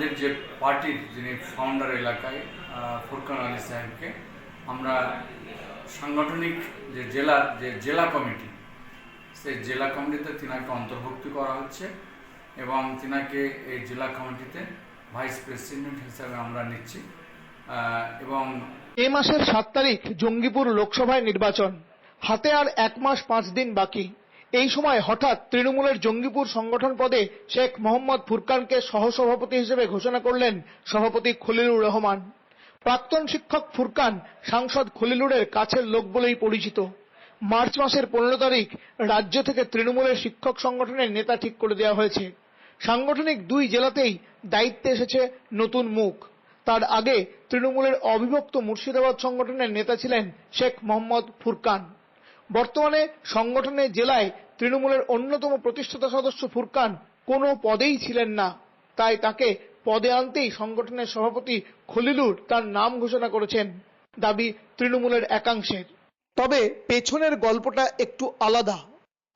আমাদের যে পার্টির যিনি ফাউন্ডার এলাকায় ফুরকান আলী সাহেবকে, আমরা সাংগঠনিক যে জেলা যে জেলা কমিটি, সেই জেলা কমিটিতে তিনাকে অন্তর্ভুক্ত করা হচ্ছে এবং তিনাকে এই জেলা কমিটিতে ভাইস প্রেসিডেন্ট হিসাবে আমরা নিচ্ছি এবং এ মাসের সাত তারিখ জঙ্গিপুর লোকসভায় নির্বাচন। হাতে আর এক মাস পাঁচ দিন বাকি। এই সময় হঠাৎ তৃণমূলের জঙ্গিপুর সংগঠন পদে শেখ মোহাম্মদ ফুরকানকে সহসভাপতি হিসেবে ঘোষণা করলেন সভাপতি খলিলুর রহমান। প্রাক্তন শিক্ষক ফুরকান সাংসদ খলিলুরের কাছের লোক বলেই পরিচিত। মার্চ মাসের পনেরো তারিখ রাজ্য থেকে তৃণমূলের শিক্ষক সংগঠনের নেতা ঠিক করে দেওয়া হয়েছে। সাংগঠনিক দুই জেলাতেই দায়িত্বে এসেছে নতুন মুখ। তার আগে তৃণমূলের অবিভক্ত মুর্শিদাবাদ সংগঠনের নেতা ছিলেন শেখ মোহাম্মদ ফুরকান। বর্তমানে সংগঠনের জেলায় তৃণমূলের অন্যতম প্রতিষ্ঠাতা সদস্য ফুরকান কোনো পদেই ছিলেন না। তাই তাকে পদে আনতেই সংগঠনের সভাপতি খলিলুর তার নাম ঘোষণা করেছেন। দাবি তৃণমূলের একাংশের। তবে পেছনের গল্পটা একটু আলাদা।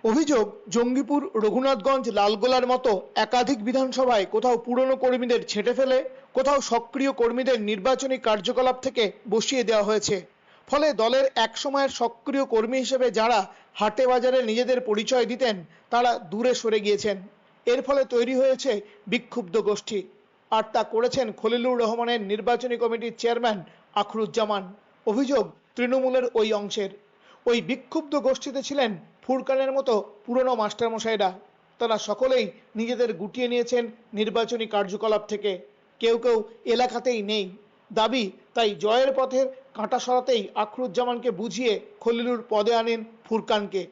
অভিযোগ, জঙ্গিপুর, রঘুনাথগঞ্জ, লালগোলার মতো একাধিক বিধানসভায় কোথাও পুরনো কর্মীদের ছেঁটে ফেলে, কোথাও সক্রিয় কর্মীদের নির্বাচনী কার্যকলাপ থেকে বসিয়ে দেওয়া হয়েছে। ফলে দলের একসময়ের সক্রিয় কর্মী হিসেবে যারা হাটে বাজারে নিজেদের পরিচয় দিতেন, তারা দূরে সরে গিয়েছেন। এর ফলে তৈরি হয়েছে বিক্ষুব্ধ গোষ্ঠী। আর তা করেছেন খলিলুর রহমানের নির্বাচনী কমিটির চেয়ারম্যান আখরুজ্জামান। অভিযোগ তৃণমূলের ওই অংশের। ওই বিক্ষুব্ধ গোষ্ঠীতে ছিলেন ফুরকানের মতো পুরনো মাস্টারমশাইরা। তারা সকলেই নিজেদের গুটিয়ে নিয়েছেন নির্বাচনী কার্যকলাপ থেকে। কেউ কেউ এলাকাতেই নেই। দাবি, তাই জয়ের পথের কাঁটা সরাতেই আখরুজ্জামানকে বুঝিয়ে খলিলুর পদে আনেন ফুরকানকে।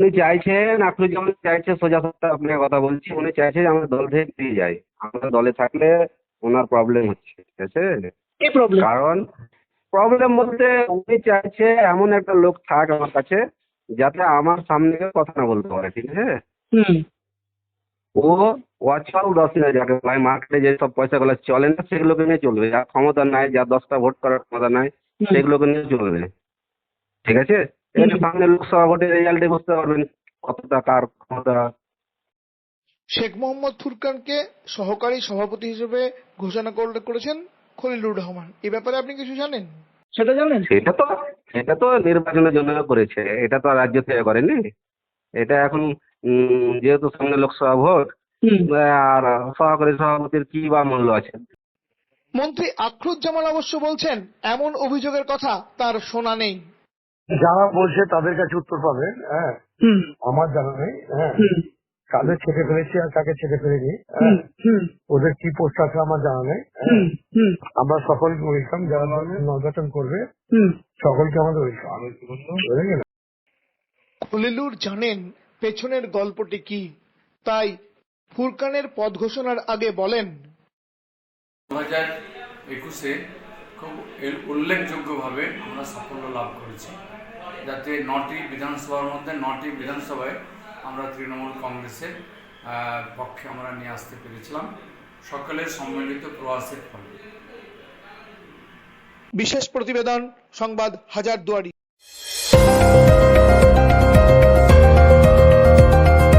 উনি চাইছেন আখরুজ্জামান চাইছে সোজা সাপটা আপনাকে কথা বলছি উনি চাইছে যে আমরা দল থেকে বেরিয়ে যাই। আমরা দলে থাকলে ওনার প্রবলেম হচ্ছে ঠিক আছে? কি প্রবলেম কারণ প্রবলেম বলতে উনি চাইছে এমন একটা লোক থাক আমার কাছে যাতে আমার সামনে কথা না বলতে পারে ঠিক আছে? হুম। ও ওয়াচল দশ যাকে ভাই মার্কেটে যে সব পয়সাগুলো চলে না সেগুলোকে নিয়ে চলবে। যার ক্ষমতা নাই যার দশটা ভোট করার ক্ষমতা নাই সেগুলোকে নিয়ে চলবে। ঠিক আছে? এখানে সামনে লোকসভা ভোটের রেজাল্টে বুঝতে পারবেন কতটা কার ক্ষমতা। শেখ মোহাম্মদ ফুরকানকে সহকারী সভাপতি হিসেবে ঘোষণা করে- করেছেন খলিলুর রহমান। এ ব্যাপারে আপনি কিছু জানেন? সেটা জানেন? সেটা তো সেটা তো নির্বাচনের জন্য করেছে। এটা তো রাজ্য থেকে করেনি। এটা এখন যেহেতু সামনে লোকসভা ভোট আর সহকারী সভাপতির কি বা মূল্য আছে? মন্ত্রী আখরুজ্জামান অবশ্য বলছেন এমন অভিযোগের কথা তার শোনা নেই। যারা বলছে তাদের কাছে উত্তর পাবেন হ্যাঁ। আমার জানা নেই হ্যাঁ। কাদের ছেটে ফেলেছি আর কাকে ছেটে ফেলেনি হ্যাঁ। ওদের কি পোস্ট আছে আমার জানা নেই হ্যাঁ। আমরা সকলকে ওয়েলকাম যারা নির্বাচন করবে সকলকে আমাদের ওয়েলকাম? খলিলুর জানেন পেছনের গল্পটি কি তাই ফুরকানের পদ ঘোষণার আগে বলেন হাজার একুশে খুব উল্লেখযোগ্যভাবে আমরা সাফল্য লাভ করেছি। যাতে নটি বিধানসভার মধ্যে নটি বিধানসভায় আমরা তৃণমূল কংগ্রেসের পক্ষে আমরা নিয়ে আসতে পেরেছিলাম। সকলের সম্মিলিত প্রয়াসের ফলে। বিশেষ প্রতিবেদন সংবাদ হাজার দুয়ারি